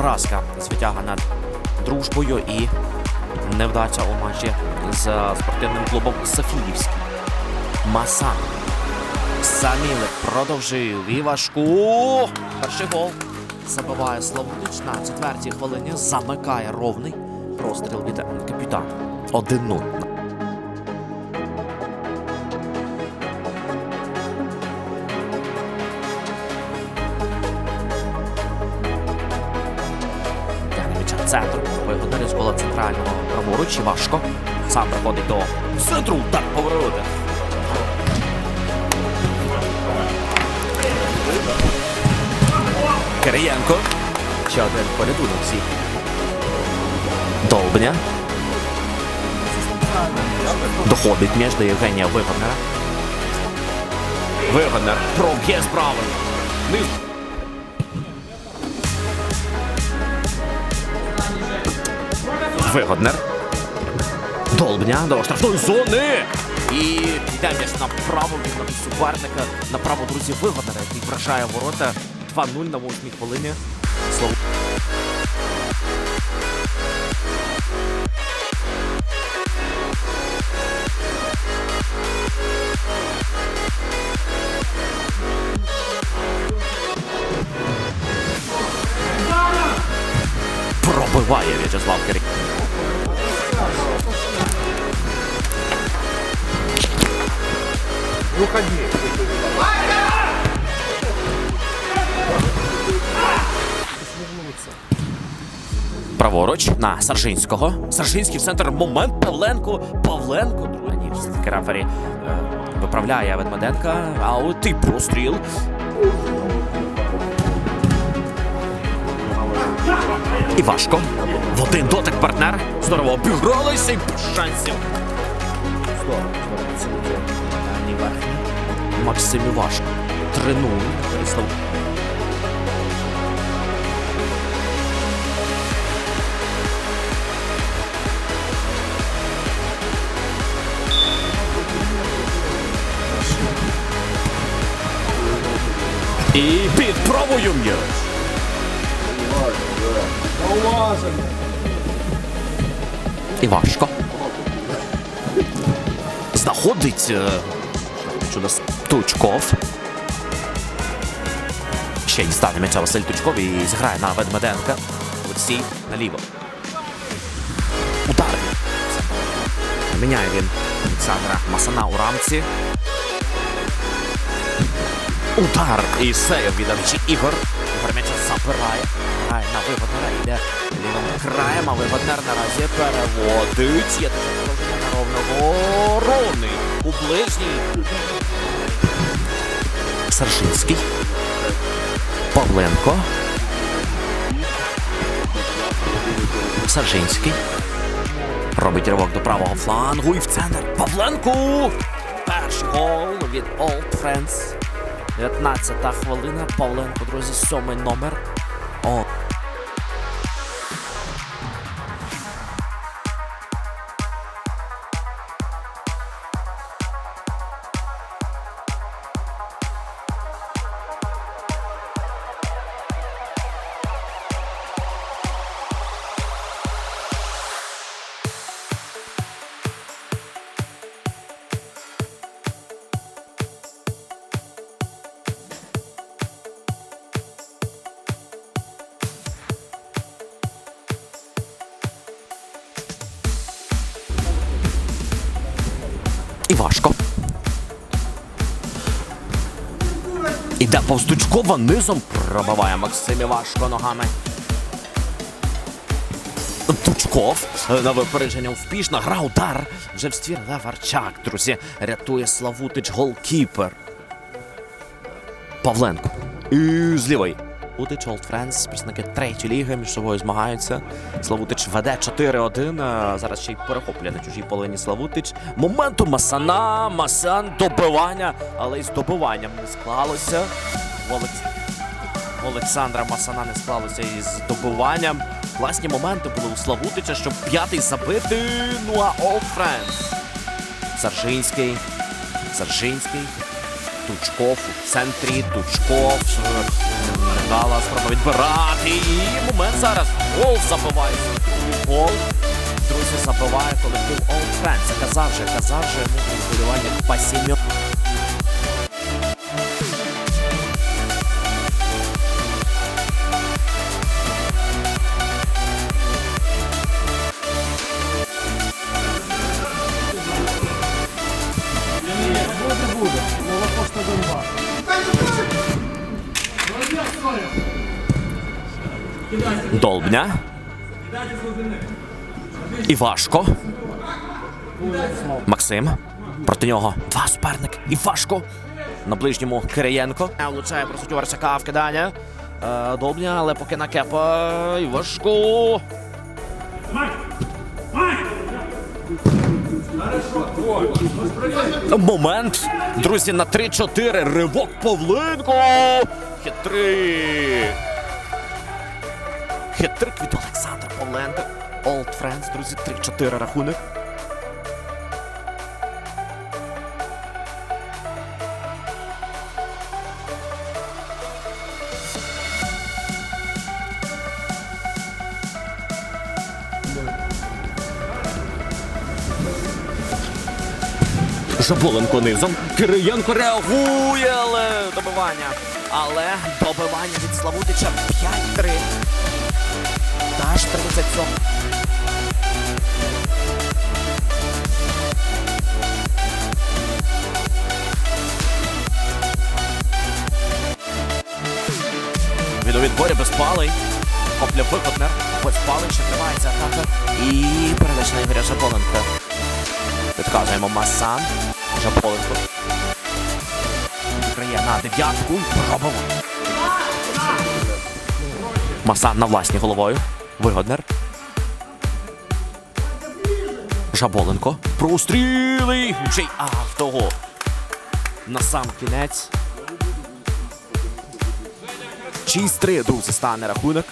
Поразка звитяга над дружбою і невдача у матчі з спортивним клубом Софіївський. Масан. Самілик продовжив Івашку. Перший гол. Забиває Славутич на четвертій хвилині. Замикає ровний простріл від капітана. 1-0. Центр. Вигодний з поля центрального праворуч. Важко. Сам приходить до центру. Удар повороти. Кириєнко. Ще один порятунок всіх. Долбня. Доходить м'яч до Євгенія Вигоднера. Вигоднер. Проб'є справи. Низ. Вигоднер. Долбня до штрафної зони. І йде м'яч направо від суперника. Направо, друзі, Вигоднера, який вражає ворота 2-0 на 8 хвилині. Слово. Пробиває В'ячеслав Кирик. Праворуч на Саржинського. Саржинський в центр момент. Павленко. Павленко. Друга ніж. Все-таки рефері е, виправляє Ведмеденка. Аут і простріл. І важко. В один дотик партнер. Здорово обігралися і без шансів. Здорово, верхній. Максим Івашко. 3-0. І під правою м'яч. І важко. Знаходить е, чудо Тучков. Ще й стане м'яча Василь Тучков і зіграє на Ведмеденка. Олексій наліво. Удар. Міняє він Олександра Масана у рамці. Удар і сейв від Авічі Ігор. Ігор м'яча забирає. Грає на виводнера, йде лівим краєм, а виводнер наразі переводить. Є таке положення на ровного. Ровний у ближній. Саршинський. Павленко. Саржинський. Робить ривок до правого флангу і в центр. Павленко! Перший гол від Old Friends. 19 хвилина. Павленко, друзі, сьомий номер. О. І важко. Іде Повстучкова низом. Пробиває Максим Івашко ногами. Тучков е, на випередження успішно. Гра удар. Вже в ствір Леварчак, друзі. Рятує Славутич голкіпер. Павленко. І з лівої. Славутич, Олд Френс, представники третьої ліги між собою змагаються. Славутич веде 4-1. Зараз ще й перехоплює на чужій половині Славутич. Моменту Масана, Масан, добивання, але й з добиванням не склалося. У Олекс- Олександра Масана не склалося із добиванням. Класні моменти були у Славутича, щоб п'ятий забити. Ну а Олд Френс. Саржинський. Саржинський. Тучков у центрі. Тучков. Гала спроба відбирати. І момент зараз. Гол забиває. Гол. Друзі, забиває колектив Old Friends. Казав же, казав же йому хвилювання Пасіньо. Долбня. Івашко. Максим. Проти нього два суперники. Івашко. На ближньому Кириєнко. Влучає просто Варсака в кидання. Е, Долбня, але поки на кепа. Івашко. Момент. Друзі, на 3-4. Ривок Павленко. Хитрик. Хитрик від Олександра Павленка. Old Friends, друзі, 3-4 рахунок. Жаболенко низом. Кириєнко реагує, але добивання. Але добивання від Славутича 5-3. Даш 37. Від у відборі безпалий. Копля викотнер. Безпалий ще тривається атака. І передача на Ігоря Жаболенка. Відказуємо Масан. Жаполенко. Відкриє на дев'ятку. Пробував. Масан на власній головою. Вигоднер. Жаболенко. Простріли. Джей Автого. На сам кінець. 6-3, друзі, стане рахунок.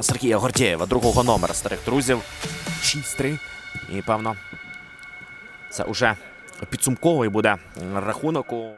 Сергія Гордєєва, другого номера старих друзів. 6-3. І певно, це уже підсумковий буде рахунок.